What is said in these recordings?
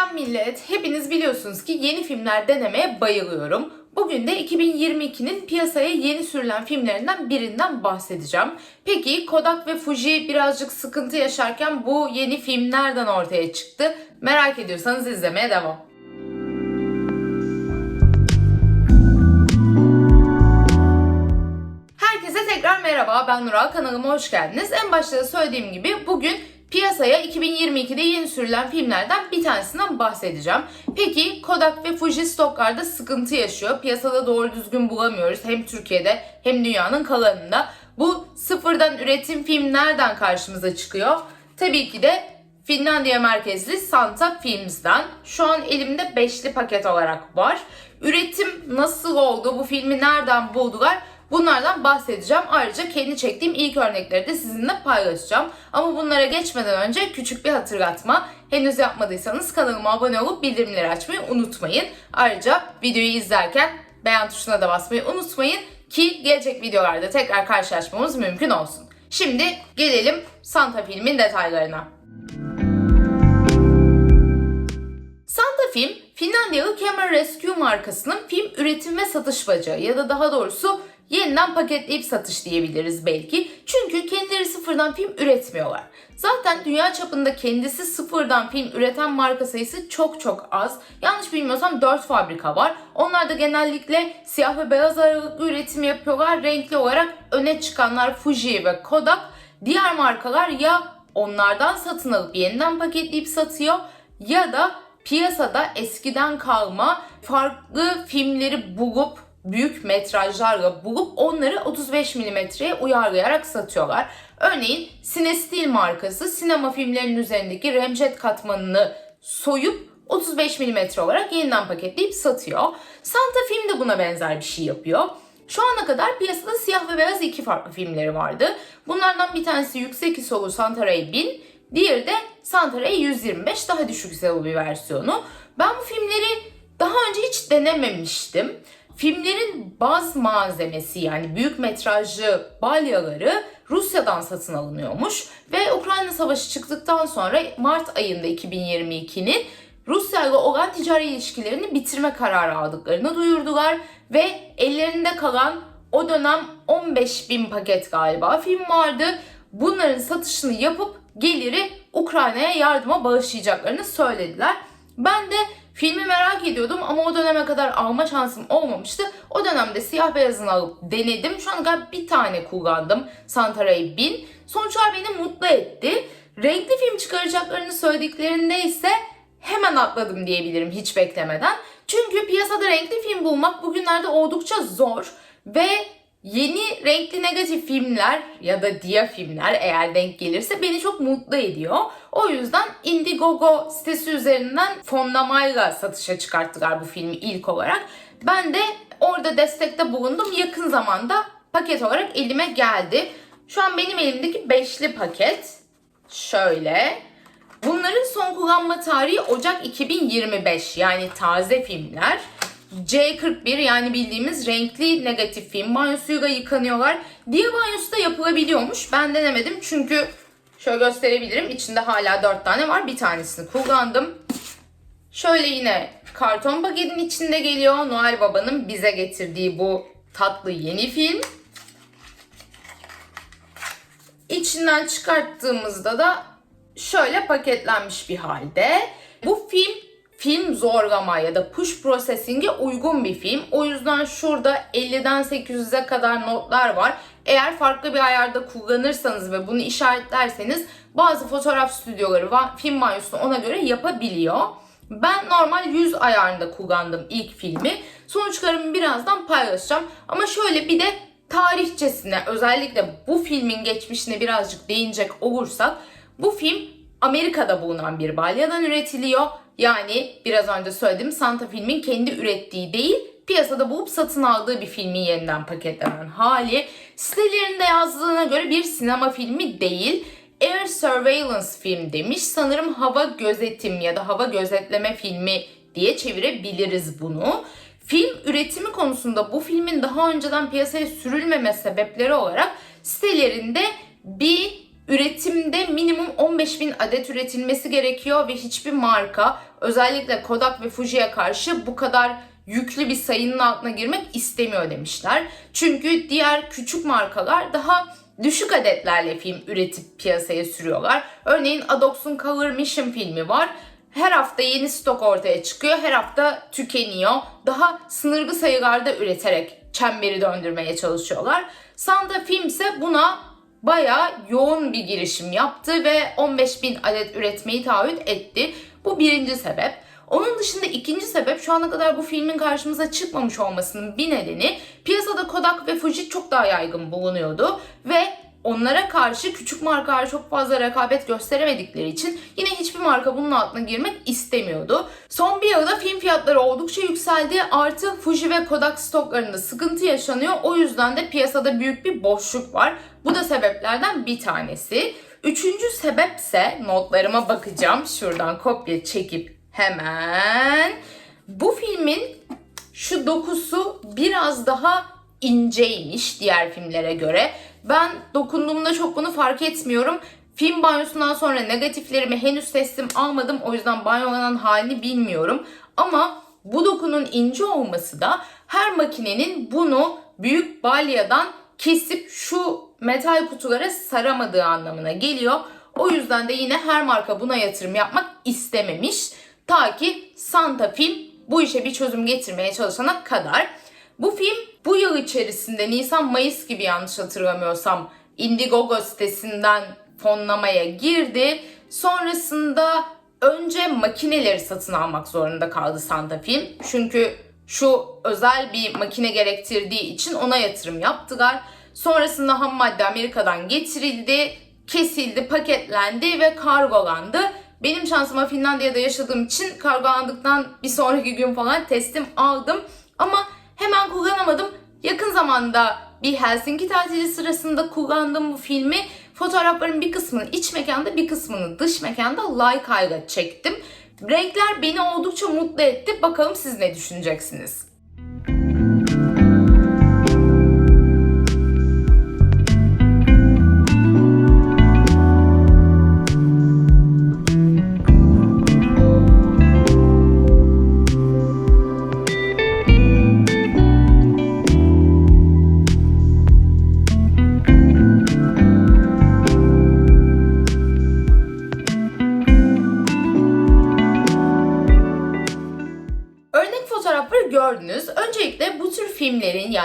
Selam millet. Hepiniz biliyorsunuz ki yeni filmler denemeye bayılıyorum. Bugün de 2022'nin piyasaya yeni sürülen filmlerinden birinden bahsedeceğim. Peki Kodak ve Fuji birazcık sıkıntı yaşarken bu yeni film nereden ortaya çıktı? Merak ediyorsanız izlemeye devam. Herkese tekrar merhaba. Ben Nural. Kanalıma hoş geldiniz. En başta da söylediğim gibi bugün piyasaya 2022'de yeni sürülen filmlerden bir tanesinden bahsedeceğim. Peki Kodak ve Fuji stoklarda sıkıntı yaşıyor. Piyasada doğru düzgün bulamıyoruz. Hem Türkiye'de hem dünyanın kalanında. Bu sıfırdan üretim film nereden karşımıza çıkıyor? Tabii ki de Finlandiya merkezli Santa Films'den. Şu an elimde beşli paket olarak var. Üretim nasıl oldu? Bu filmi nereden buldular? Bunlardan bahsedeceğim. Ayrıca kendi çektiğim ilk örnekleri de sizinle paylaşacağım. Ama bunlara geçmeden önce küçük bir hatırlatma. Henüz yapmadıysanız kanalıma abone olup bildirimleri açmayı unutmayın. Ayrıca videoyu izlerken beğen tuşuna da basmayı unutmayın ki gelecek videolarda tekrar karşılaşmamız mümkün olsun. Şimdi gelelim Santa filmin detaylarına. Santa Film, Finlandiyalı Camera Rescue markasının film üretim ve satış bacağı ya da daha doğrusu yeniden paketleyip satış diyebiliriz belki. Çünkü kendileri sıfırdan film üretmiyorlar. Zaten dünya çapında kendisi sıfırdan film üreten marka sayısı çok çok az. Yanlış bilmiyorsam 4 fabrika var. Onlar da genellikle siyah ve beyaz aralıklı üretim yapıyorlar. Renkli olarak öne çıkanlar Fuji ve Kodak. Diğer markalar ya onlardan satın alıp yeniden paketleyip satıyor ya da piyasada eskiden kalma farklı filmleri bulup büyük metrajlarla bulup onları 35 milimetreye uyarlayarak satıyorlar. Örneğin Cinestil markası sinema filmlerinin üzerindeki remjet katmanını soyup 35 milimetre olarak yeniden paketleyip satıyor. Santa Film de buna benzer bir şey yapıyor. Şu ana kadar piyasada siyah ve beyaz iki farklı filmleri vardı. Bunlardan bir tanesi yüksek ISO'lu Santaray 1000, diğeri de Santaray 125 daha düşük ISO'lu bir versiyonu. Ben bu filmleri daha önce hiç denememiştim. Filmlerin baz malzemesi yani büyük metrajlı balyaları Rusya'dan satın alınıyormuş ve Ukrayna Savaşı çıktıktan sonra Mart ayında 2022'nin Rusya ile olan ticari ilişkilerini bitirme kararı aldıklarını duyurdular ve ellerinde kalan o dönem 15 bin paket galiba film vardı. Bunların satışını yapıp geliri Ukrayna'ya yardıma bağışlayacaklarını söylediler. Ben de filmi merak ediyordum ama o döneme kadar alma şansım olmamıştı. O dönemde siyah beyazını alıp denedim. Şu an galiba bir tane kullandım Santaray 1000. Sonuçlar beni mutlu etti. Renkli film çıkaracaklarını söylediklerinde ise hemen atladım diyebilirim hiç beklemeden. Çünkü piyasada renkli film bulmak bugünlerde oldukça zor ve yeni renkli negatif filmler ya da dia filmler eğer denk gelirse beni çok mutlu ediyor. O yüzden Indiegogo sitesi üzerinden fonlamayla satışa çıkarttılar bu filmi ilk olarak. Ben de orada destekte bulundum. Yakın zamanda paket olarak elime geldi. Şu an benim elimdeki beşli paket. Şöyle. Bunların son kullanma tarihi Ocak 2025 yani taze filmler. C41 yani bildiğimiz renkli negatif film banyosuyla yıkanıyorlar. Diye banyosu da yapılabiliyormuş. Ben denemedim çünkü şöyle gösterebilirim. İçinde hala 4 tane var. Bir tanesini kullandım. Şöyle yine karton paketin içinde geliyor. Noel Baba'nın bize getirdiği bu tatlı yeni film. İçinden çıkarttığımızda da şöyle paketlenmiş bir halde. Bu film film zorlama ya da push processing'e uygun bir film. O yüzden şurada 50'den 800'e kadar notlar var. Eğer farklı bir ayarda kullanırsanız ve bunu işaretlerseniz bazı fotoğraf stüdyoları film banyosunu ona göre yapabiliyor. Ben normal 100 ayarında kullandım ilk filmi. Sonuçlarımı birazdan paylaşacağım. Ama şöyle bir de tarihçesine özellikle bu filmin geçmişine birazcık değinecek olursak bu film Amerika'da bulunan bir balyadan üretiliyor. Yani biraz önce söylediğim Santa filmin kendi ürettiği değil, piyasada bulup satın aldığı bir filmin yeniden paketlenen hali. Sitelerinde yazdığına göre bir sinema filmi değil, Air Surveillance film demiş. Sanırım hava gözetim ya da hava gözetleme filmi diye çevirebiliriz bunu. Film üretimi konusunda bu filmin daha önceden piyasaya sürülmeme sebepleri olarak sitelerinde bir üretimde minimum 15 bin adet üretilmesi gerekiyor ve hiçbir marka özellikle Kodak ve Fuji'ye karşı bu kadar yüklü bir sayının altına girmek istemiyor demişler. Çünkü diğer küçük markalar daha düşük adetlerle film üretip piyasaya sürüyorlar. Örneğin Adox'un Color Mission filmi var. Her hafta yeni stok ortaya çıkıyor. Her hafta tükeniyor. Daha sınırlı sayılarda üreterek çemberi döndürmeye çalışıyorlar. Santa Film ise buna bayağı yoğun bir girişim yaptı ve 15 bin adet üretmeyi taahhüt etti. Bu birinci sebep. Onun dışında ikinci sebep şu ana kadar bu filmin karşımıza çıkmamış olmasının bir nedeni piyasada Kodak ve Fuji çok daha yaygın bulunuyordu ve onlara karşı küçük markalar çok fazla rekabet gösteremedikleri için yine hiçbir marka bunun altına girmek istemiyordu. Son bir yılda film fiyatları oldukça yükseldi. Artı Fuji ve Kodak stoklarında sıkıntı yaşanıyor. O yüzden de piyasada büyük bir boşluk var. Bu da sebeplerden bir tanesi. Üçüncü sebepse notlarıma bakacağım. Şuradan kopya çekip hemen. Bu filmin şu dokusu biraz daha inceymiş diğer filmlere göre. Ben dokunduğumda çok bunu fark etmiyorum. Film banyosundan sonra negatiflerimi henüz teslim almadım. O yüzden banyolanın halini bilmiyorum. Ama bu dokunun ince olması da her makinenin bunu büyük balyadan kesip şu metal kutulara saramadığı anlamına geliyor. O yüzden de yine her marka buna yatırım yapmak istememiş. Ta ki Santa Film bu işe bir çözüm getirmeye çalışana kadar. Bu film bu yıl içerisinde Nisan-Mayıs gibi yanlış hatırlamıyorsam Indiegogo sitesinden fonlamaya girdi. Sonrasında önce makineleri satın almak zorunda kaldı Santa Film. Çünkü şu özel bir makine gerektirdiği için ona yatırım yaptılar. Sonrasında ham madde Amerika'dan getirildi, kesildi, paketlendi ve kargolandı. Benim şansıma Finlandiya'da yaşadığım için kargolandıktan bir sonraki gün falan teslim aldım. Ama hemen kullanamadım. Yakın zamanda bir Helsinki tatili sırasında kullandığım bu filmi fotoğrafların bir kısmını iç mekanda bir kısmını dış mekanda Leica ile çektim. Renkler beni oldukça mutlu etti. Bakalım siz ne düşüneceksiniz? Örnek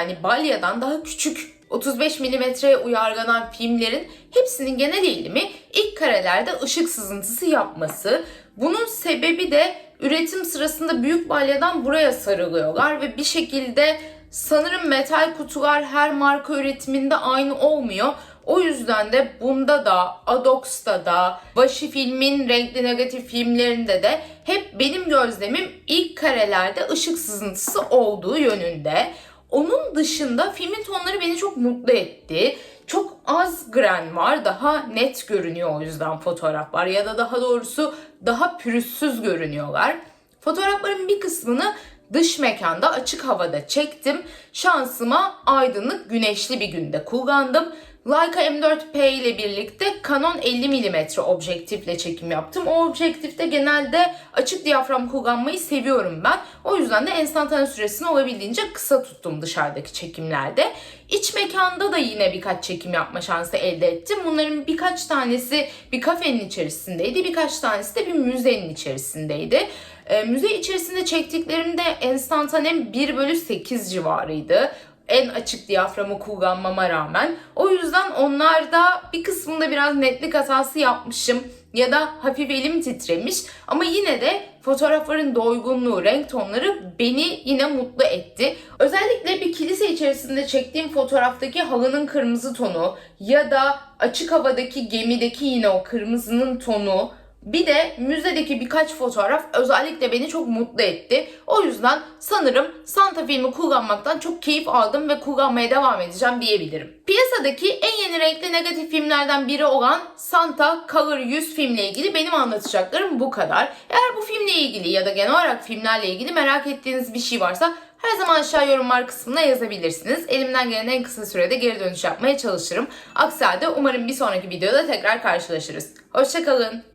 yani balyadan daha küçük 35 milimetreye uyarlanan filmlerin hepsinin genel eğilimi ilk karelerde ışık sızıntısı yapması. Bunun sebebi de üretim sırasında büyük balyadan buraya sarılıyorlar ve bir şekilde sanırım metal kutular her marka üretiminde aynı olmuyor. O yüzden de bunda da, Adox'ta da, Başı filmin renkli negatif filmlerinde de hep benim gözlemim ilk karelerde ışık sızıntısı olduğu yönünde. Onun dışında filmin tonları beni çok mutlu etti. Çok az gren var, daha net görünüyor o yüzden fotoğraflar ya da daha doğrusu daha pürüzsüz görünüyorlar. Fotoğrafların bir kısmını dış mekanda açık havada çektim. Şansıma aydınlık güneşli bir günde kullandım. Leica M4P ile birlikte Canon 50 mm objektifle çekim yaptım. O objektifte genelde açık diyafram kullanmayı seviyorum ben. O yüzden de enstantane süresini olabildiğince kısa tuttum dışarıdaki çekimlerde. İç mekanda da yine birkaç çekim yapma şansı elde ettim. Bunların birkaç tanesi bir kafenin içerisindeydi, birkaç tanesi de bir müzenin içerisindeydi. E, müze içerisinde çektiklerimde enstantanem 1 bölü 8 civarıydı en açık diyaframı kullanmama rağmen. O yüzden onlarda bir kısmında biraz netlik hatası yapmışım ya da hafif elim titremiş ama yine de fotoğrafların doygunluğu, renk tonları beni yine mutlu etti. Özellikle bir kilise içerisinde çektiğim fotoğraftaki halının kırmızı tonu ya da açık havadaki gemideki yine o kırmızının tonu bir de müzedeki birkaç fotoğraf özellikle beni çok mutlu etti. O yüzden sanırım Santa filmi kullanmaktan çok keyif aldım ve kullanmaya devam edeceğim diyebilirim. Piyasadaki en yeni renkli negatif filmlerden biri olan Santa Color 100 filmle ilgili benim anlatacaklarım bu kadar. Eğer bu filmle ilgili ya da genel olarak filmlerle ilgili merak ettiğiniz bir şey varsa her zaman aşağı yorumlar kısmına yazabilirsiniz. Elimden gelen en kısa sürede geri dönüş yapmaya çalışırım. Aksi halde umarım bir sonraki videoda tekrar karşılaşırız. Hoşçakalın.